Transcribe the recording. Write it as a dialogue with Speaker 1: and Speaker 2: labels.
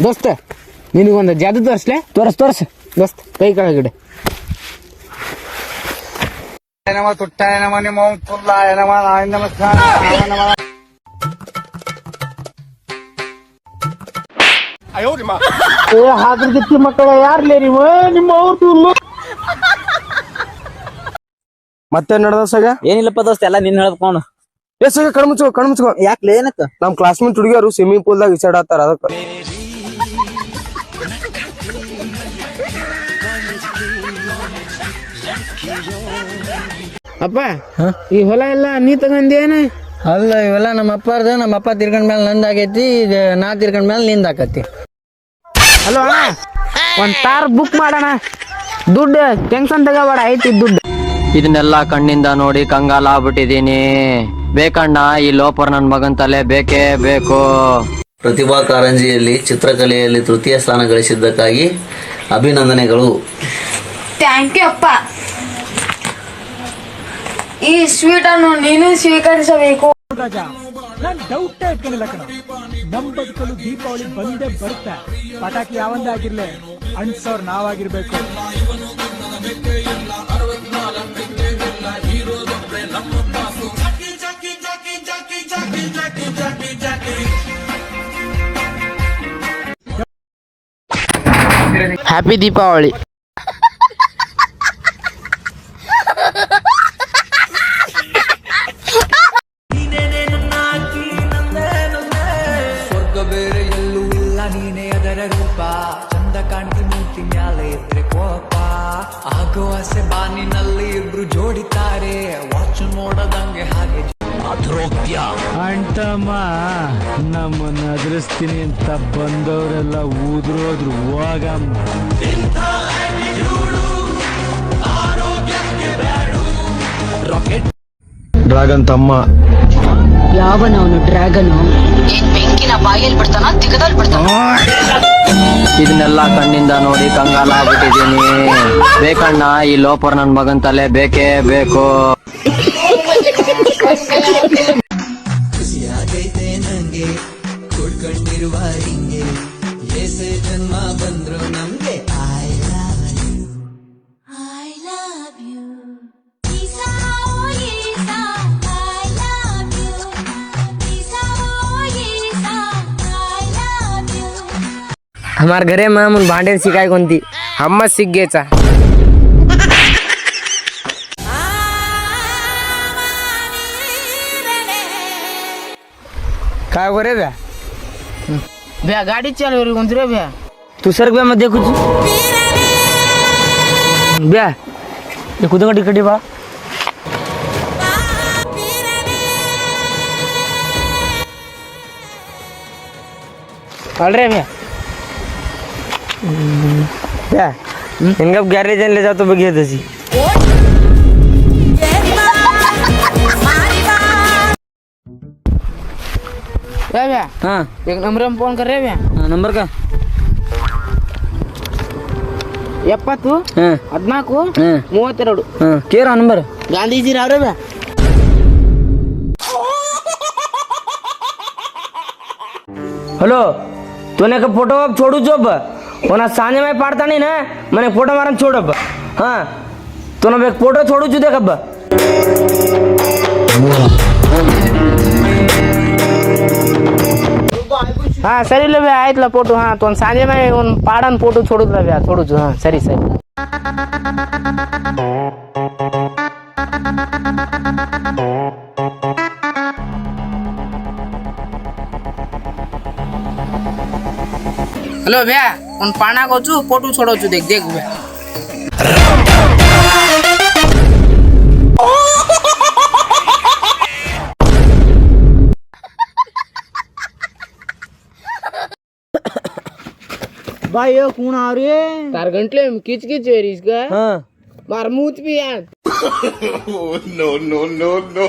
Speaker 1: ದೋಸ್ತ ನಿನಗೊಂದು ಜಾದು ತೋರಿಸ್ಲೆ?
Speaker 2: ತೋರ್ಸ್ ತೋರ್ಸ್.
Speaker 1: ದೋಸ್ತ ಕೈ ಕೆಳಗಡೆ.
Speaker 3: ನಮ ತುಟ್ಟ ನಮ ನಿಮ್ಮ
Speaker 1: ಏ ಹಾದ್ರಗಿತ್ತಿ ಮಕ್ಕಳ ಯಾರ್ಲೇ ನೀವು? ನಿಮ್ಮ ಅವ್ರು
Speaker 4: ಮತ್ತೆ ನಡೆದ ಸಗ?
Speaker 2: ಏನಿಲ್ಲಪ್ಪ ದೋಸ್ತ ಎಲ್ಲ ನಿನ್ ಹೇಳ್ಕೊಂಡು
Speaker 4: ಏ ಸಗ ಕಣ್ಮುಚ್ಕೋ ಕಣ್ಮುಚ್ಕೋ
Speaker 2: ಯಾಕ್ಲೆ ಏನಕ್ಕ?
Speaker 4: ನಮ್ ಕ್ಲಾಸ್ಮೇಟ್ ಹುಡುಗಿಯರು ಸ್ವಿಮ್ಮಿಂಗ್ ಪೂಲ್ದಾಗ ಇಸಾಡತ್ತಾರ ಅದಕ್ಕ.
Speaker 1: ಅಪ್ಪ ಈ ಹೊಲ ಎಲ್ಲ ನೀ ತಗೊಂಡೇನ
Speaker 2: ಅಲ್ಲ ಇವೆಲ್ಲ ನಮ್ಮ ಅಪ್ಪಾರ್ದ ನಮ್ಮ ಅಪ್ಪ ತಿರ್ಕೊಂಡ್ ಮೇಲೆ ನಂದ್ ಆಗೈತಿ ಈಗ ನಾ ತಿರ್ಕೊಂಡ್ ಮೇಲೆ ನಿಂದ ಆಕತಿ
Speaker 1: ಹಲೋ ಅಣ್ಣ ಒಂದ್ ಕಾರ್ ಬುಕ್ ಮಾಡೋಣ. ದುಡ್ಡು ಟೆನ್ಷನ್ ತಗೋಬೇಡ ಐತಿ ದುಡ್ಡು.
Speaker 5: ಇದನ್ನೆಲ್ಲ ಕಣ್ಣಿಂದ ನೋಡಿ ಕಂಗಾಲ ಆಗ್ಬಿಟ್ಟಿದೀನಿ. ಬೇಕಣ್ಣ ಈ ಲೋಪರ್ ನನ್ನ ಮಗನ ತಲೆ ಬೇಕೇ ಬೇಕು.
Speaker 6: ಪ್ರತಿಭಾ ಕಾರಂಜಿಯಲ್ಲಿ ಚಿತ್ರಕಲೆಯಲ್ಲಿ ತೃತೀಯ ಸ್ಥಾನ ಗಳಿಸಿದ್ದಕ್ಕಾಗಿ ಅಭಿನಂದನೆಗಳು.
Speaker 7: ಥ್ಯಾಂಕ್ ಯು ಅಪ್ಪ. ಈ ಸ್ವೀಟ್ ಅನ್ನು ನೀನು ಸ್ವೀಕರಿಸಬೇಕು.
Speaker 8: ನಾನ್ ಡೌಟ್ ಇಟ್ಕೊಂಡಿಲ್ಲ ಕಣ. ನಮ್ ಬದುಕಲು ದೀಪಾವಳಿ ಬಂದೇ ಬರುತ್ತೆ. ಪಟಾಕಿ ಯಾವಂದಾಗಿರ್ಲಿ ಅಣ್ಸೋರ್ ನಾವಾಗಿರ್ಬೇಕು.
Speaker 1: ಹ್ಯಾಪಿ ದೀಪಾವಳಿ
Speaker 8: ರೂಪ ಚಂದ ಕಾಣ್ತಿ ಮೂತಿ ಮ್ಯಾಲೆ ಇದ್ರೆ ಕೋಪ. ಆಗೋ ಆಸೆ ಬಾನಿನಲ್ಲಿ ಇಬ್ರು ಜೋಡಿತಾರೆ ವಾಚ್ ನೋಡದಂಗೆ ಹಾಗೆ ಅಂಟಮ್ಮ ನಮ್ಮನ್ನ ಅದ್ರಿಸ್ತೀನಿ ಅಂತ ಬಂದವರೆಲ್ಲ ಊದ್ರೋದ್ರು ಹೋಗಮ್ಮ.
Speaker 4: ಡ್ರಾಗನ್ ತಮ್ಮ.
Speaker 9: ಯಾವನವನು ಡ್ರ್ಯಾಗನು ಬೆಂಕಿನ ಬಾಯಲ್ಲಿ ಬಿಡ್ತಾನ ತಿಗದಲ್ಲಿ ಬಿಡ್ತಾನ?
Speaker 5: ಇದನ್ನೆಲ್ಲ ಕಣ್ಣಿಂದ ನೋಡಿ ಕಂಗಾಲ ಆಗ್ಬಿಟ್ಟಿದೀನಿ ಬೇಕಣ್ಣ ಈ ಲೋಪರ್ ನನ್ ಮಗನ್ ತಲೆ ಬೇಕೇ ಬೇಕು.
Speaker 7: I
Speaker 1: हमार घरे मामून भांडे शिकाय कोणती हम्मा शिक घ्यायचा
Speaker 2: काय हो करे
Speaker 1: भ्या ब्या? गाडी चालू रे कोणती रे भ्या
Speaker 2: तू सर भ्या मध्ये कुठ ब्या हे कुठं कडी कडी बा?
Speaker 1: अरे भ्या
Speaker 2: इनका गॅरेज ले जातो बघ ये तशी
Speaker 1: भ्या भ्या
Speaker 2: हा
Speaker 1: एक नंबर फोन कर रे भ्या
Speaker 2: नंबर का
Speaker 1: ಎಪ್ಪತ್ತು
Speaker 2: ಹಾ
Speaker 1: ಹದಿನಾಲ್ಕು
Speaker 2: ಹಾ
Speaker 1: ಮೂವತ್ತೆರಡು
Speaker 2: ಹಾ ಕೇರ ನಂಬರ್
Speaker 1: ಗಾಂಧೀಜಿ ರಾವ್ರೆ ಭ್ಯಾ
Speaker 2: हॅलो तुने का फोटो अब छोडू चोप ઓના સાંજે મેં પાડતા નહીં ને, મને ફોટો મારા છોડ અબ હા. તને મેં ફોટો છોડું છું દેખ અબ
Speaker 1: હા, સરી લે ભાઈ આટલો ફોટો હા તો સાંજે મેં ઓન પાડન ફોટો છોડું લે ભાઈ છોડું છું, હા, સરી સરી. Thank हेलो भैया उन पाना को छू फ़ोटो छोड़ो छू देख देख भैया।
Speaker 2: भाई ये कौन आ रही है?
Speaker 1: तार घंटे में किच किच है इसका।
Speaker 2: हाँ।
Speaker 1: मार भी यार नो नो नो नो